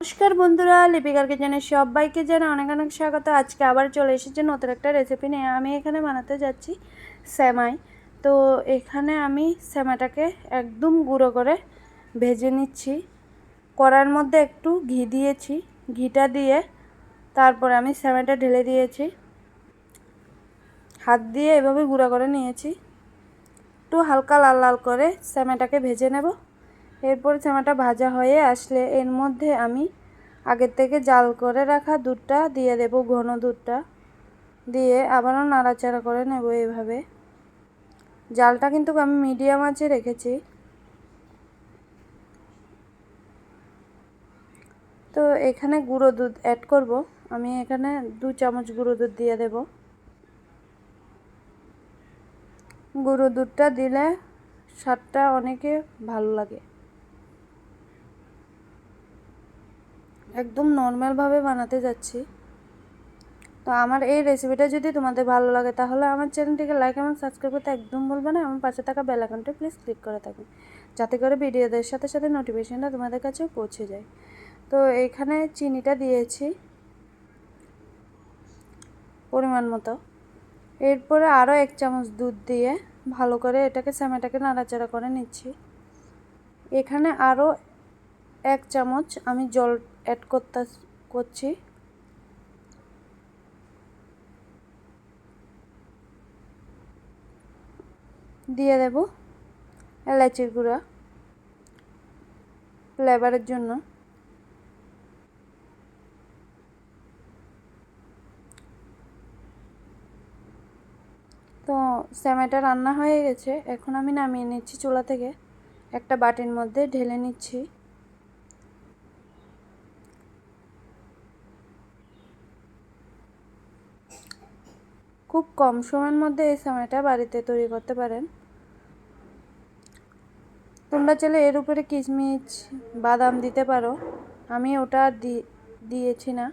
নমস্কার বন্ধুরা লিপিকার কিচেনে সবাইকে জানাই অনেক অনেক স্বাগত। আজকে আবার চলে এসেছে নতুন একটা রেসিপি নিয়ে। আমি এখানে বানাতে যাচ্ছি স্যামাই তো এখানে আমি স্যামাটাকে একদম গুঁড়ো করে ভেজে নিচ্ছি। কড়ার মধ্যে একটু ঘি দিয়েছি। ঘিটা দিয়ে তারপরে আমি স্যামাইটা ঢেলে দিয়েছি। হাত দিয়ে এভাবে গুঁড়ো করে নিয়েছি। একটু হালকা লাল লাল করে স্যামাটাকে ভেজে নেব। এরপর চামাটা ভাজা হয়ে আসলে এর মধ্যে আমি আগের থেকে জাল করে রাখা দুধটা দিয়ে দেব, ঘন দুধটা দিয়ে আবারও নাড়াচাড়া করে নেব এভাবে। জালটা কিন্তু আমি মিডিয়াম আঁচে রেখেছি। তো এখানে গুঁড়ো দুধ অ্যাড করব। আমি এখানে দু চামচ গুঁড়ো দুধ দিয়ে দেব। গুঁড়ো দুধটা দিলে স্বাদটা অনেকে ভালো লাগে। একদম নর্মালভাবে বানাতে যাচ্ছি। তো আমার এই রেসিপিটা যদি তোমাদের ভালো লাগে, তাহলে আমার চ্যানেলটিকে লাইক এবং সাবস্ক্রাইব করতে একদম বলবে না। আমার পাশে থাকা বেল আইকনটা প্লিজ ক্লিক করে থাকবে, যাতে করে ভিডিওদের সাথে সাথে নোটিফিকেশানটা তোমাদের কাছে পৌঁছে যায়। তো এখানে চিনিটা দিয়েছি, পরিমাণ মতো। এরপরে আরও এক চামচ দুধ দিয়ে ভালো করে এটাকে স্যামেটাকে নাড়াচাড়া করে নিচ্ছি। এখানে আরও এক চামচ আমি জল অ্যাড করতে করছি। দিয়ে দেব এলাচির গুঁড়া ফ্লেভারের জন্য। তো স্যামাটা রান্না হয়ে গেছে। এখন আমি নামিয়ে নিচ্ছি চুলা থেকে। একটা বাটির মধ্যে ঢেলে নিচ্ছি। খুব কম সময়ের মধ্যে এই সময়টা বাড়িতে তৈরি করতে পারেন। তোমরা চাইলে এর উপরে কিশমিশ বাদাম দিতে পারো। আমি ওটা দিয়েছি না।